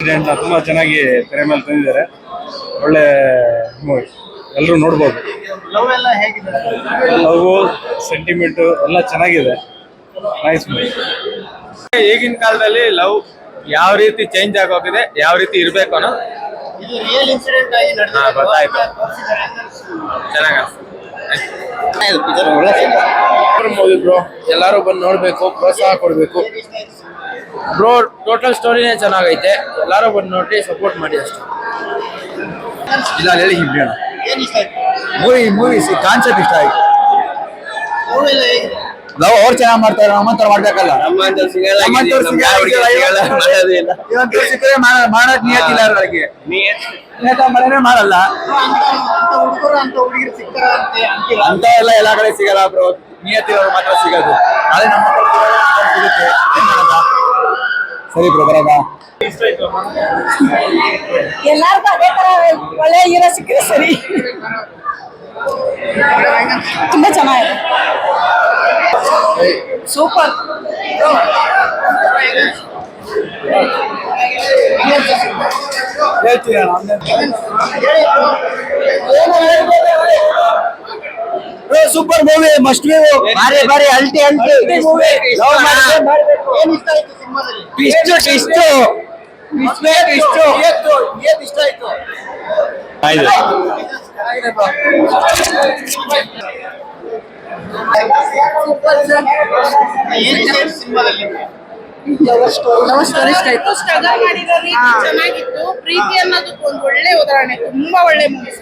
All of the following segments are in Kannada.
ಅಂತ ತುಂಬಾ ಚೆನ್ನಾಗಿ ತೆರೆ ಮೇಲೆ ತಂದಿದ್ದಾರೆ. ಒಳ್ಳೆ ಮೂವಿ. ಎಲ್ಲರೂ ನೋಡ್ಬೋದು. ಲವ್ ಎಲ್ಲ ಹೇಗಿದೆ ಲವ್ ಸೆಂಟಿಮೆಂಟ್ ಎಲ್ಲ ಚೆನ್ನಾಗಿದೆ. ನೈಸ್ ಮೂವಿ ಈಗಿನ ಕಾಲದಲ್ಲಿ ಲವ್ ಯಾವ ರೀತಿ ಚೇಂಜ್ ಆಗೋಗಿದೆ ಯಾವ ರೀತಿ ಇರ್ಬೇಕು ಅನ್ನೋ ಇದು ರಿಯಲ್ ಇನ್ಸಿಡೆಂಟ್ ಆಗಿ ಹಾ, ಗೊತ್ತಾಯ್ತು. ಚೆನ್ನಾಗ ಬ್ರೋ ಎಲ್ಲರೂ ಬಂದು ನೋಡ್ಬೇಕು ಪ್ರೋತ್ಸಾಹ ಕೊಡ್ಬೇಕು. ಬ್ರೋ ಟೋಟಲ್ ಸ್ಟೋರಿನೇ ಚೆನ್ನಾಗೈತೆ. ಎಲ್ಲರೂ ಬಂದು ನೋಡಿ ಸಪೋರ್ಟ್ ಮಾಡಿ ಅಷ್ಟೇ. ಇಲ್ಲ ಹೇಳಿ ಹಿಂಗೆ ಮೂವಿ ಮೂವಿ ಕಾನ್ಸೆಪ್ಟ್ ಇಷ್ಟ ಆಯ್ತು. ನಾವು ಅವ್ರು ಚೆನ್ನಾಗಿ ಮಾಡ್ತಾರೆ ನಮ್ಮಂತರ ಮಾಡ್ಬೇಕಲ್ಲ. ಸಿಕ್ಕರೆ ಮಾಡ- ಮಾಡಕ್ ನಿಯತ್ತಿಲ್ಲ ಅವ್ರಿಗೆ ಮಾಡೇನೆ ಮಾಡಲ್ಲ. ಅಂತ ಎಲ್ಲ ಎಲ್ಲಾ ಕಡೆ ಸಿಗಲ್ಲ ಬ್ರೋ ನಿಯತ್ತಿರೋರು ಮಾತ್ರ ಸಿಗೋದು ನಾಳೆ ನಮ್ಮ ಹತ್ರ ಸಿಗಲ್ಲ, ನಮ್ಮ ಹತ್ರ ಸಿಗುತ್ತೆ ಏನ್ ಮಾಡೋದ? ಸರಿ ಬ್ರೋ ಬರೋದಾ ಎಲ್ಲಾರ್ಗು ಅದೇ ತರ ಒಳ್ಳೆ ಹೀರೋ ಸಿಕ್ಕರೆ ಸರಿ ತುಂಬಾ ಚೆನ್ನಾಗಿದೆ ಸೂಪರ್ ಹೇಳ್ತೀನಿ ಸೂಪರ್ ಮೂವಿ ಮಸ್ಟ್ ಬಾರಿ ಬಾರಿ ಅಲ್ಟಿ ಅಲ್ಟಿ. ಮೂವಿ ಏನ್ ಇಷ್ಟ ಆಯ್ತು ಸಿನಿಮಾದಲ್ಲಿ? ಇಷ್ಟು ಇಷ್ಟು? ಇಷ್ಟೇ ಇಷ್ಟು ಏನ್ ಇಷ್ಟ ಆಯ್ತು? ಏನ್ ಇಷ್ಟ ಆಯ್ತು ಸಿನಿಮಾದಲ್ಲಿ? ಲವ್ ಸ್ಟೋರಿ ಇಷ್ಟ ಆಯ್ತು. ಸ್ಟ್ರಗಲ್ ಮಾಡಿರೋ ರೀತಿ ಚೆನ್ನಾಗಿತ್ತು. ಪ್ರೀತಿ ಅನ್ನೋದಕ್ಕೆ ಒಂದು ಒಳ್ಳೆ ಉದಾಹರಣೆ. ತುಂಬಾ ಒಳ್ಳೆ ಮೂವಿ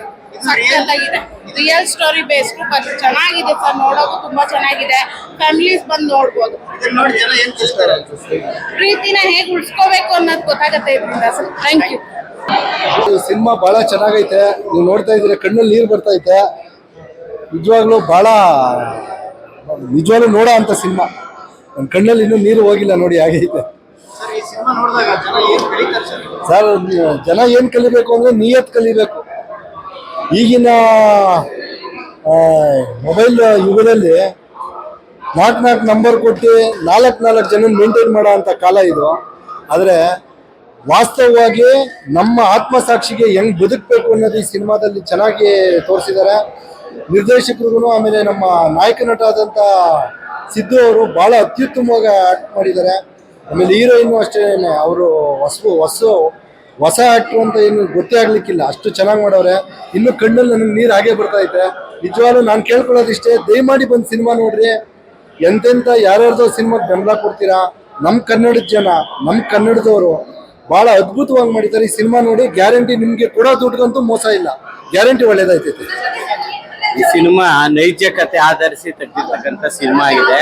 ಸಖತ್ತಾಗಿದೆ. ರಿಯಲ್ ಸ್ಟೋರಿ ಬೇಸ್ಡ್ ಚೆನ್ನಾಗಿದೆ ಸರ್ ನೋಡೋದು ತುಂಬಾ ಚೆನ್ನಾಗಿದೆ. ಫ್ಯಾಮಿಲೀಸ್ ಬಂದು ನೋಡ್ಬೋದು. ಇದನ್ನ ನೋಡಿ ಜನ ಏನ್ ತಿಳ್ತಾರೆ ಪ್ರೀತಿನ ಹೇಗೆ ಉಳಿಸ್ಕೋಬೇಕು ಅನ್ನೋದು ಗೊತ್ತಾಗತ್ತೆ ಇದರಿಂದ ಸರ್ ಥ್ಯಾಂಕ್ ಯು ಸಿನಿಮಾ ಬಹಳ ಚೆನ್ನಾಗೈತೆ. ನೀವು ನೋಡ್ತಾ ಇದ್ರೆ ಕಣ್ಣಲ್ಲಿ ನೀರು ಬರ್ತೈತೆ ನಿಜವಾಗ್ಲೂ ಬಹಳ ನಿಜವಾಗ್ಲೂ ನೋಡೋ ಅಂತ ಸಿನಿಮಾ. ನನ್ನ ಕಣ್ಣಲ್ಲಿ ಇನ್ನೂ ನೀರು ಹೋಗಿಲ್ಲ ನೋಡಿ ಹಾಗೈತೆ ಸರ್ ಈ ಸಿನಿಮಾ ನೋಡಿದಾಗ ಜನ ಏನ್ ಕಲಿತಾರೆ ಸರ್ ಸರ್ ಜನ ಏನು ಕಲಿಬೇಕು ಅಂದ್ರೆ ನಿಯತ್ ಕಲಿಬೇಕು. ಈಗಿನ ಮೊಬೈಲ್ ಯುಗದಲ್ಲಿ ನಾಲ್ಕು ನಾಲ್ಕು ನಂಬರ್ ಕೊಟ್ಟು ನಾಲ್ಕು ನಾಲ್ಕು ಜನ ಮೇಂಟೈನ್ ಮಾಡೋ ಅಂಥ ಕಾಲ ಇದು. ಆದರೆ ವಾಸ್ತವವಾಗಿ ನಮ್ಮ ಆತ್ಮಸಾಕ್ಷಿಗೆ ಹೆಂಗ್ ಬದುಕಬೇಕು ಅನ್ನೋದು ಈ ಸಿನಿಮಾದಲ್ಲಿ ಚೆನ್ನಾಗಿ ತೋರಿಸಿದ್ದಾರೆ. ನಿರ್ದೇಶಕರಿಗೂ ಆಮೇಲೆ ನಮ್ಮ ನಾಯಕ ನಟ ಆದಂಥ ಸಿದ್ದು ಅವರು ಭಾಳ ಅತ್ಯುತ್ತಮವಾಗಿ ಆಕ್ಟ್ ಮಾಡಿದ್ದಾರೆ. ಆಮೇಲೆ ಹೀರೋಯಿನ್ ಅಷ್ಟೇ, ಅವರು ಹೊಸ ಹೊಸ. ಹೊಸ ಆಕ್ಟ್ರು ಅಂತ ಏನು ಗೊತ್ತೇ ಆಗ್ಲಿಕ್ಕಿಲ್ಲ. ಅಷ್ಟು ಚೆನ್ನಾಗಿ ಮಾಡವ್ರೆ ಇನ್ನು ಕಣ್ಣಲ್ಲಿ ನನಗೆ ನೀರು ಹಾಗೆ ಬರ್ತಾ ಐತೆ. ನಿಜವಾಗ್ಲೂ ನಾನು ಕೇಳ್ಕೊಳ್ಳೋದಿಷ್ಟೇ, ದಯಮಾಡಿ ಬಂದು ಸಿನಿಮಾ ನೋಡ್ರಿ. ಎಂತೆಂಥ ಯಾರ್ಯಾರ್ದೋ ಸಿನಿಮಾಗೆ ಬೆಂಬಲ ಕೊಡ್ತೀರಾ? ನಮ್ಮ ಕನ್ನಡದ ಜನ ನಮ್ಮ ಕನ್ನಡದವರು ಭಾಳ ಅದ್ಭುತವಾಗಿ ಮಾಡಿದ್ದಾರೆ ಈ ಸಿನಿಮಾ ನೋಡಿ ಗ್ಯಾರಂಟಿ ನಿಮಗೆ ಕೊಡೋ ದುಡ್ಡುಗಂತೂ ಮೋಸ ಇಲ್ಲ. ಗ್ಯಾರಂಟಿ ಒಳ್ಳೇದಾಯ್ತೈತೆ. ಈ ಸಿನಿಮಾ ನೈಜ ಕತೆ ಆಧರಿಸಿ ತೆಗೆದಿರ್ತಕ್ಕಂಥ ಸಿನಿಮಾ ಆಗಿದೆ.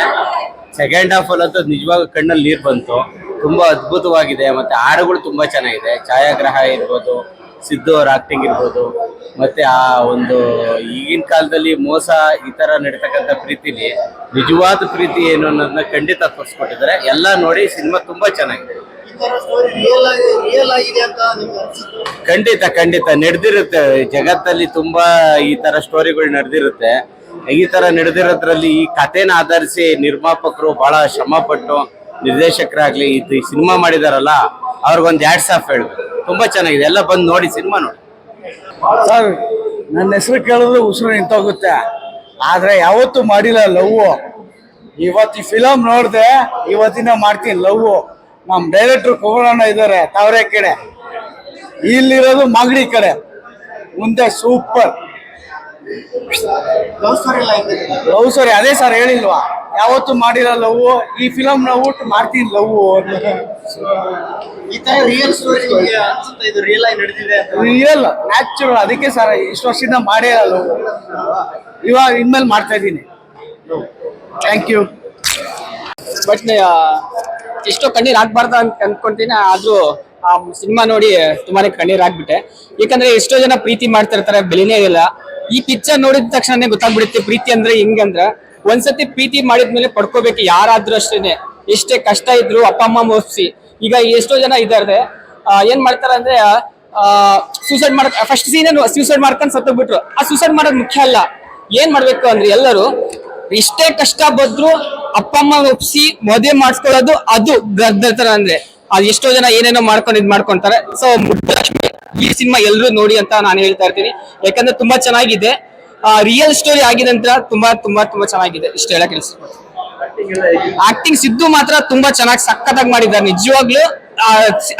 ಸೆಕೆಂಡ್ ಹಾಫ್ ಅಲ್ಲಂತೂ ನಿಜವಾಗ ಕಣ್ಣಲ್ಲಿ ನೀರು ಬಂತು. ತುಂಬಾ ಅದ್ಭುತವಾಗಿದೆ. ಮತ್ತೆ ಹಾಡುಗಳು ತುಂಬಾ ಚೆನ್ನಾಗಿದೆ. ಛಾಯಾಗ್ರಹ ಇರ್ಬೋದು ಸಿದ್ದು ಅವ್ರ ಆಕ್ಟಿಂಗ್ ಇರ್ಬೋದು ಮತ್ತೆ ಆ ಒಂದು ಈಗಿನ ಕಾಲದಲ್ಲಿ ಮೋಸ ಈ ತರ ನಡೀತಕ್ಕಂಥ ಪ್ರೀತಿಲಿ ನಿಜವಾದ ಪ್ರೀತಿ ಏನು ಅನ್ನೋದನ್ನ ಖಂಡಿತ ತೋರಿಸ್ಕೊಟ್ಟಿದ್ದಾರೆ. ಎಲ್ಲ ನೋಡಿ ಸಿನಿಮಾ ತುಂಬಾ ಚೆನ್ನಾಗಿದೆ. ಖಂಡಿತ ಖಂಡಿತ. ನಡೆದಿರುತ್ತೆ. ಜಗತ್ತಲ್ಲಿ ತುಂಬಾ ಈ ತರ ಸ್ಟೋರಿಗಳು ನಡೆದಿರುತ್ತೆ. ಈ ತರ ನಡೆದಿರೋದ್ರಲ್ಲಿ ಈ ಕಥೆನ ಆಧರಿಸಿ ನಿರ್ಮಾಪಕರು ಬಹಳ ಶ್ರಮ ಪಟ್ಟು ನಿರ್ದೇಶಕರಾಗ್ಲಿ ಈ ಸಿನಿಮಾ ಮಾಡಿದಾರಲ್ಲ, ಅವ್ರಿಗೊಂದು ಎರಡ್ ಸಾಫ್ ಹೇಳ್ಬೇಕು ತುಂಬಾ ಚೆನ್ನಾಗಿದೆ. ಎಲ್ಲ ಬಂದು ನೋಡಿ ಸಿನಿಮಾ ನೋಡಿ. ಸರ್, ನನ್ನ ಹೆಸರು ಕೇಳಿದ್ರೆ ಉಸಿರು ನಿಂತೋಗುತ್ತೆ. ಆದ್ರೆ ಯಾವತ್ತೂ ಮಾಡಿಲ್ಲ ಲವ್. ಇವತ್ತು ಈ ಫಿಲಮ್ ನೋಡಿದೆ, ಇವತ್ತಿನ ಮಾಡ್ತೀನಿ ಲವ್. ನಮ್ಮ ಡೈರೆಕ್ಟರ್ ಕುಮಾರಣ್ಣ ಇದ್ದಾರೆ ತಾವರೆ ಕಡೆ. ಇಲ್ಲಿರೋದು ಮಾಗಡಿ ಕಡೆ. ಮುಂದೆ ಸೂಪರ್ ಲವ್ ಸ್ಟೋರಿ ಎಲ್ಲ ಲವ್ ಸರಿ ಅದೇ ಸರ್ ಹೇಳಿಲ್ವಾ? ಯಾವತ್ತು ಮಾಡಿಲ್ಲ ಲವ್ ಈ ಫಿಲಮ್ ನಾವು ಮಾಡ್ತೀನಿ ಲವ್ ಈ ತರ ರಿಯಲ್ ಸ್ಟೋರಿ ನಿಮ್ಗೆ ಅನ್ಸುತ್ತೆ ಇದು ರಿಯಲ್ ಆಗಿ ರಿಯಲ್ ನ್ಯಾಚುರಲ್ ಅದಕ್ಕೆ ಸರ್ ಇಷ್ಟು ವರ್ಷದಿಂದ ಮಾಡೇ ಲವ್ ಇವಾಗ ಇನ್ಮೇಲೆ ಮಾಡ್ತಾ ಇದ್ದೀನಿ. ಥ್ಯಾಂಕ್ ಯು ಬಟ್ ಎಷ್ಟೋ ಕಣ್ಣೀರ್ ಆಗ್ಬಾರ್ದು ಅಂತ ಅನ್ಕೊಂತೀನಿ. ಆದ್ರೂ ಆ ಸಿನಿಮಾ ನೋಡಿ ತುಂಬಾನೇ ಕಣ್ಣೀರ್ ಆಗ್ಬಿಟ್ಟೆ ಯಾಕಂದ್ರೆ ಎಷ್ಟೋ ಜನ ಪ್ರೀತಿ ಮಾಡ್ತಾ ಇರ್ತಾರೆ ಬೆಲೆನೇ ಇಲ್ಲ. ಈ ಪಿಕ್ಚರ್ ನೋಡಿದ ತಕ್ಷಣ ಗೊತ್ತಾಗ್ಬಿಡುತ್ತೆ ಪ್ರೀತಿ ಅಂದ್ರೆ ಹೆಂಗಂದ್ರೆ ಒಂದ್ಸತಿ ಪ್ರೀತಿ ಮಾಡಿದ್ಮೇಲೆ ಪಡ್ಕೋಬೇಕು, ಯಾರಾದ್ರೂ ಅಷ್ಟೇನೆ. ಎಷ್ಟೇ ಕಷ್ಟ ಇದ್ರು ಅಪ್ಪ, ಅಮ್ಮ ಮೋಸಿ ಈಗ ಎಷ್ಟೋ ಜನ ಇದ್ದಾರೆ ಏನ್ ಮಾಡ್ತಾರೆ ಅಂದ್ರೆ ಸೂಸೈಡ್ ಮಾಡ ಫಸ್ಟ್ ಸೀನ್ ಸೂಸೈಡ್ ಮಾಡ್ಕೊಂಡು ಸತ್ತೋಗ್ಬಿಟ್ರು. ಆ ಸೂಸೈಡ್ ಮಾಡೋದು ಮುಖ್ಯ ಅಲ್ಲ. ಏನ್ ಮಾಡ್ಬೇಕು ಅಂದ್ರೆ ಎಲ್ಲರೂ ಎಷ್ಟೇ ಕಷ್ಟ ಬದ್ರು ಅಪ್ಪ, ಅಮ್ಮ ಒಪ್ಸಿ ಮದುವೆ ಮಾಡಿಸ್ಕೊಳ್ಳೋದು ಅದು ಗರ್ದತರ ಅಂದ್ರೆ. ಅದು ಎಷ್ಟೋ ಜನ ಏನೇನೋ ಮಾಡ್ಕೊಂಡು ಇದ್ ಮಾಡ್ಕೊಂತಾರೆ. ಸೊ ಮುದ್ದಲಕ್ಷ್ಮಿ ಈ ಸಿನಿಮಾ ಎಲ್ಲರೂ ನೋಡಿ ಅಂತ ನಾನು ಹೇಳ್ತಾ ಇರ್ತೀನಿ. ಯಾಕಂದ್ರೆ ತುಂಬಾ ಚೆನ್ನಾಗಿದೆ. ರಿಯಲ್ ಸ್ಟೋರಿ ಆಗಿದೆ ಅಂತ ತುಂಬಾ ತುಂಬಾ ತುಂಬಾ ಚೆನ್ನಾಗಿದೆ. ಇಷ್ಟ ಹೇಳಕ್ ಆಕ್ಟಿಂಗ್ ಸಿದ್ದು ಮಾತ್ರ ತುಂಬಾ ಚೆನ್ನಾಗಿ ಸಖತ್ತಾಗಿ ಮಾಡಿದ್ದಾರೆ. ನಿಜವಾಗ್ಲೂ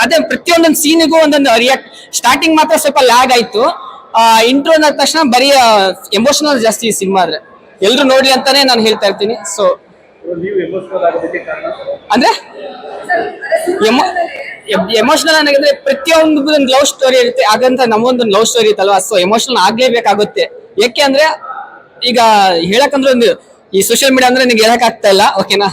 ಅದೇ ಪ್ರತಿಯೊಂದೊಂದು ಸೀನಿಗೂ ಒಂದೊಂದು ರಿಯಾಕ್ಟ್ ಸ್ಟಾರ್ಟಿಂಗ್ ಮಾತ್ರ ಸ್ವಲ್ಪ ಲ್ಯಾಗ್ ಆಯ್ತು. ಇಂಟ್ರೋ ಅಂದ ತಕ್ಷಣ ಬರೀ ಎಮೋಷನಲ್ ಜಾಸ್ತಿ ಸಿನಿಮಾ ಆದ್ರೆ. ಎಲ್ರು ನೋಡ್ಲಿ ಅಂತಾನೆ ನಾನು ಹೇಳ್ತಾ ಇರ್ತೀನಿ. ಸೊ ಅಂದ್ರೆ ಎಮೋಷನಲ್ ಅನ್ನೋದ್ರೆ ಪ್ರತಿಯೊಂದು ಒಂದು ಲವ್ ಸ್ಟೋರಿ ಇರುತ್ತೆ. ಹಾಗಂತ ನಮ್ಮೊಂದು ಲವ್ ಸ್ಟೋರಿ ಇತ್ತಲ್ವಾ? ಸೊ ಎಮೋಷನಲ್ ಆಗ್ಲೇಬೇಕಾಗುತ್ತೆ. ಯಾಕೆ ಅಂದ್ರೆ, ಈಗ ಹೇಳಕಂದ್ರೆ ಒಂದು ಈ ಸೋಷಿಯಲ್ ಮೀಡಿಯಾ ಅಂದ್ರೆ ನಿಂಗೆ ಹೇಳಕ್ ಆಗ್ತಾ ಇಲ್ಲ ಓಕೆನಾ